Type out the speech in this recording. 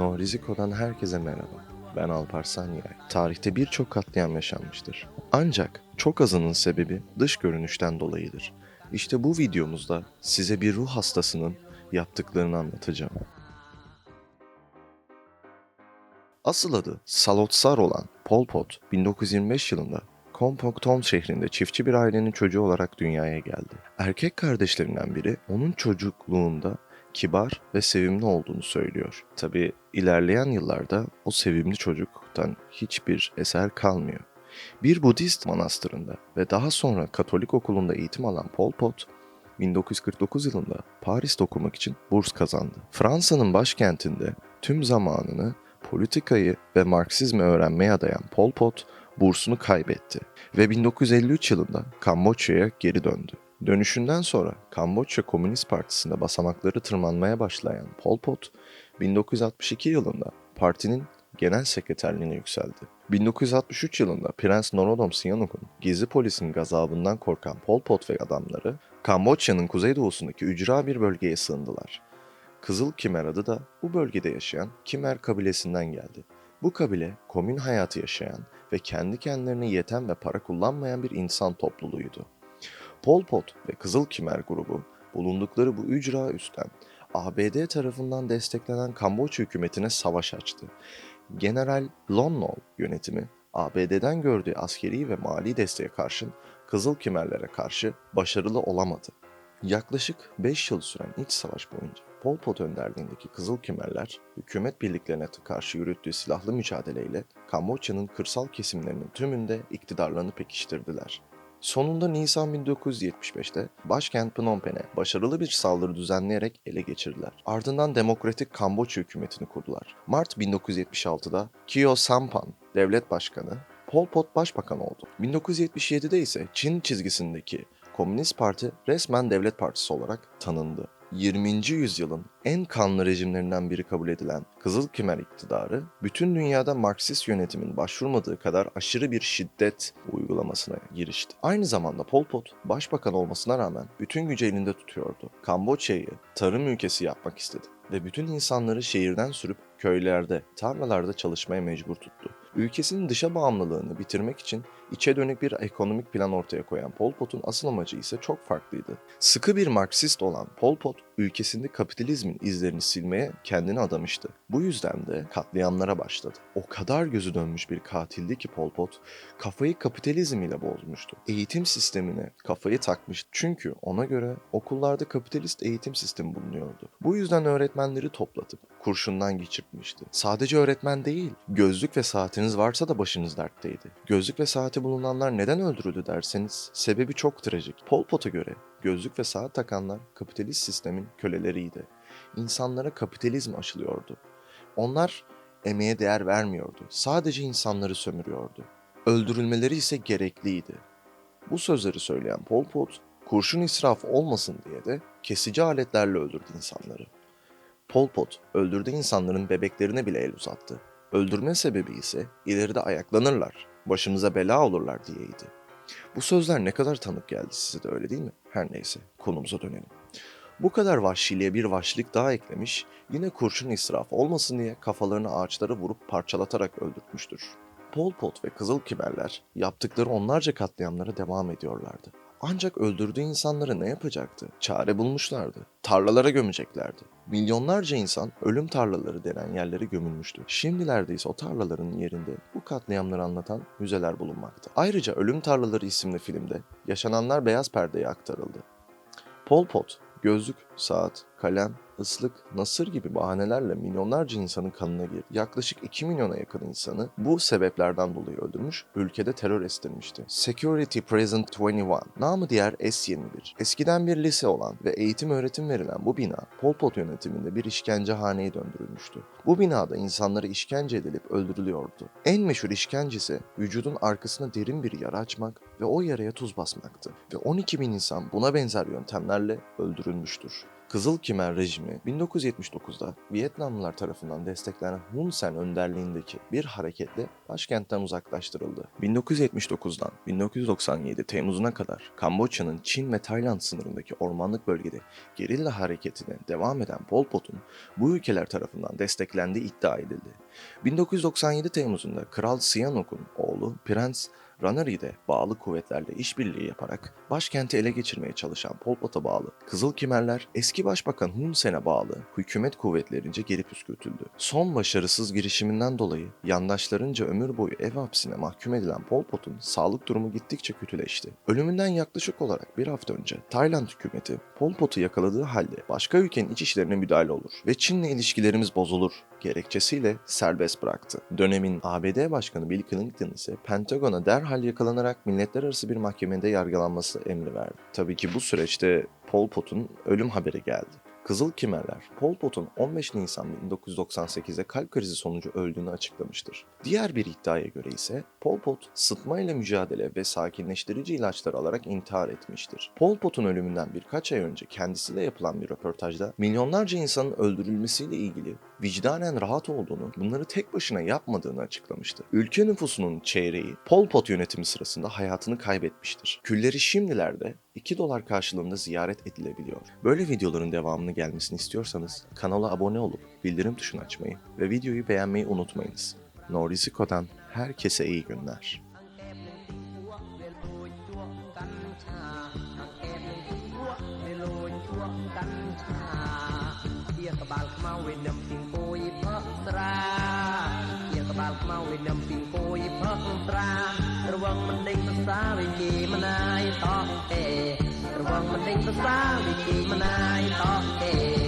No Riziko'dan herkese merhaba. Ben Alparslan Yay. Tarihte birçok katliam yaşanmıştır. Ancak çok azının sebebi dış görünüşten dolayıdır. İşte bu videomuzda size bir ruh hastasının yaptıklarını anlatacağım. Asıl adı Salotsar olan Pol Pot 1925 yılında Kompong Tom şehrinde çiftçi bir ailenin çocuğu olarak dünyaya geldi. Erkek kardeşlerinden biri onun çocukluğunda kibar ve sevimli olduğunu söylüyor. Tabi ilerleyen yıllarda o sevimli çocuktan hiçbir eser kalmıyor. Bir Budist manastırında ve daha sonra Katolik okulunda eğitim alan Pol Pot, 1949 yılında Paris'te okumak için burs kazandı. Fransa'nın başkentinde tüm zamanını politikayı ve Marksizmi öğrenmeye adayan Pol Pot bursunu kaybetti ve 1953 yılında Kamboçya'ya geri döndü. Dönüşünden sonra Kamboçya Komünist Partisi'nde basamakları tırmanmaya başlayan Pol Pot, 1962 yılında partinin genel sekreterliğine yükseldi. 1963 yılında Prens Norodom Sihanouk'un gizli polisin gazabından korkan Pol Pot ve adamları Kamboçya'nın kuzeydoğusundaki ücra bir bölgeye sığındılar. Kızıl Kimer adı da bu bölgede yaşayan Kimer kabilesinden geldi. Bu kabile komün hayatı yaşayan ve kendi kendilerine yeten ve para kullanmayan bir insan topluluğuydu. Pol Pot ve Kızıl Kimer grubu bulundukları bu ücra üstten ABD tarafından desteklenen Kamboçya hükümetine savaş açtı. General Lon Nol yönetimi ABD'den gördüğü askeri ve mali desteğe karşın Kızıl Kimerlere karşı başarılı olamadı. Yaklaşık 5 yıl süren iç savaş boyunca Pol Pot önderliğindeki Kızıl Kimerler, hükümet birliklerine karşı yürüttüğü silahlı mücadeleyle Kamboçya'nın kırsal kesimlerinin tümünde iktidarlarını pekiştirdiler. Sonunda Nisan 1975'te başkent Phnom Penh'e başarılı bir saldırı düzenleyerek ele geçirdiler. Ardından Demokratik Kamboçya hükümetini kurdular. Mart 1976'da Kyo Sampan devlet başkanı, Pol Pot başbakan oldu. 1977'de ise Çin çizgisindeki Komünist Parti resmen devlet partisi olarak tanındı. 20. yüzyılın en kanlı rejimlerinden biri kabul edilen Kızıl Kimer iktidarı, bütün dünyada Marksist yönetimin başvurmadığı kadar aşırı bir şiddet uygulamasına girişti. Aynı zamanda Pol Pot, başbakan olmasına rağmen bütün gücü elinde tutuyordu. Kamboçya'yı tarım ülkesi yapmak istedi ve bütün insanları şehirden sürüp köylerde, tarlalarda çalışmaya mecbur tuttu. Ülkesinin dışa bağımlılığını bitirmek için içe dönük bir ekonomik plan ortaya koyan Pol Pot'un asıl amacı ise çok farklıydı. Sıkı bir Marksist olan Pol Pot, ülkesinde kapitalizmin izlerini silmeye kendini adamıştı. Bu yüzden de katliamlara başladı. O kadar gözü dönmüş bir katildi ki Pol Pot, kafayı kapitalizm ile bozmuştu. Eğitim sistemine kafayı takmış çünkü ona göre okullarda kapitalist eğitim sistemi bulunuyordu. Bu yüzden öğretmenleri toplatıp kurşundan geçirtmişti. Sadece öğretmen değil, gözlük ve saatiniz varsa da başınız dertteydi. Gözlük ve saati bulunanlar neden öldürüldü derseniz sebebi çok trajik. Pol Pot'a göre gözlük ve saat takanlar kapitalist sistemin köleleriydi. İnsanlara kapitalizm aşılıyordu. Onlar emeğe değer vermiyordu. Sadece insanları sömürüyordu. Öldürülmeleri ise gerekliydi. Bu sözleri söyleyen Pol Pot, kurşun israf olmasın diye de kesici aletlerle öldürdü insanları. Pol Pot öldürdüğü insanların bebeklerine bile el uzattı. Öldürme sebebi ise ileride ayaklanırlar, başımıza bela olurlar diyeydi. Bu sözler ne kadar tanık geldi size de öyle değil mi? Her neyse konumuza dönelim. Bu kadar vahşiliğe bir vahşilik daha eklemiş, yine kurşun israfı olmasın diye kafalarını ağaçlara vurup parçalatarak öldürtmüştür. Pol Pot ve Kızıl Kimerler yaptıkları onlarca katliamlara devam ediyorlardı. Ancak öldürdüğü insanları ne yapacaktı? Çare bulmuşlardı. Tarlalara gömeceklerdi. Milyonlarca insan ölüm tarlaları denen yerlere gömülmüştü. Şimdilerde ise o tarlaların yerinde bu katliamları anlatan müzeler bulunmakta. Ayrıca Ölüm Tarlaları isimli filmde yaşananlar beyaz perdeye aktarıldı. Pol Pot, gözlük, saat, kalem, ıslık, nasır gibi bahanelerle milyonlarca insanın kanına girdi. Yaklaşık 2 milyona yakın insanı bu sebeplerden dolayı öldürmüş, ülkede terör estirmişti. Security Present 21, namı diğer S21. Eskiden bir lise olan ve eğitim öğretim verilen bu bina, Pol Pot yönetiminde bir işkencehaneye döndürülmüştü. Bu binada insanları işkence edilip öldürülüyordu. En meşhur işkencesi vücudun arkasına derin bir yara açmak ve o yaraya tuz basmaktı. Ve 12 bin insan buna benzer yöntemlerle öldürülmüştür. Kızıl Kimer rejimi 1979'da Vietnamlılar tarafından desteklenen Hun Sen önderliğindeki bir hareketle başkentten uzaklaştırıldı. 1979'dan 1997 Temmuz'una kadar Kamboçya'nın Çin ve Tayland sınırındaki ormanlık bölgede gerilla hareketine devam eden Pol Pot'un bu ülkeler tarafından desteklendiği iddia edildi. 1997 Temmuz'unda Kral Sihanouk'un oğlu Prens Ranari'de bağlı kuvvetlerle işbirliği yaparak başkenti ele geçirmeye çalışan Pol Pot'a bağlı Kızıl Kimerler eski başbakan Hun Sen'e bağlı hükümet kuvvetlerince geri püskürtüldü. Son başarısız girişiminden dolayı yandaşlarınca ömür boyu ev hapsine mahkum edilen Pol Pot'un sağlık durumu gittikçe kötüleşti. Ölümünden yaklaşık olarak bir hafta önce Tayland hükümeti Pol Pot'u yakaladığı halde başka ülkenin iç işlerine müdahale olur ve Çin'le ilişkilerimiz bozulur gerekçesiyle serbest bıraktı. Dönemin ABD Başkanı Bill Clinton ise Pentagon'a derhal yakalanarak milletler arası bir mahkemede yargılanması emri verdi. Tabii ki bu süreçte Pol Pot'un ölüm haberi geldi. Kızıl Kimerler, Pol Pot'un 15 Nisan 1998'de kalp krizi sonucu öldüğünü açıklamıştır. Diğer bir iddiaya göre ise Pol Pot, sıtma ile mücadele ve sakinleştirici ilaçlar alarak intihar etmiştir. Pol Pot'un ölümünden birkaç ay önce kendisiyle yapılan bir röportajda milyonlarca insanın öldürülmesiyle ilgili vicdanen rahat olduğunu, bunları tek başına yapmadığını açıklamıştı. Ülke nüfusunun çeyreği Pol Pot yönetimi sırasında hayatını kaybetmiştir. Külleri şimdilerde 2 dolar karşılığında ziyaret edilebiliyor. Böyle videoların devamını gelmesini istiyorsanız kanala abone olup bildirim tuşunu açmayı ve videoyu beğenmeyi unutmayınız. Noriziko'dan herkese iyi günler. ជាក្បាលខ្មៅវិញនឹមពីងគួយផឹកស្រារវងមិនដេញភាសាវិគីមណាយតោះទេរវងមិនដេញភាសាវិគីមណាយតោះទេ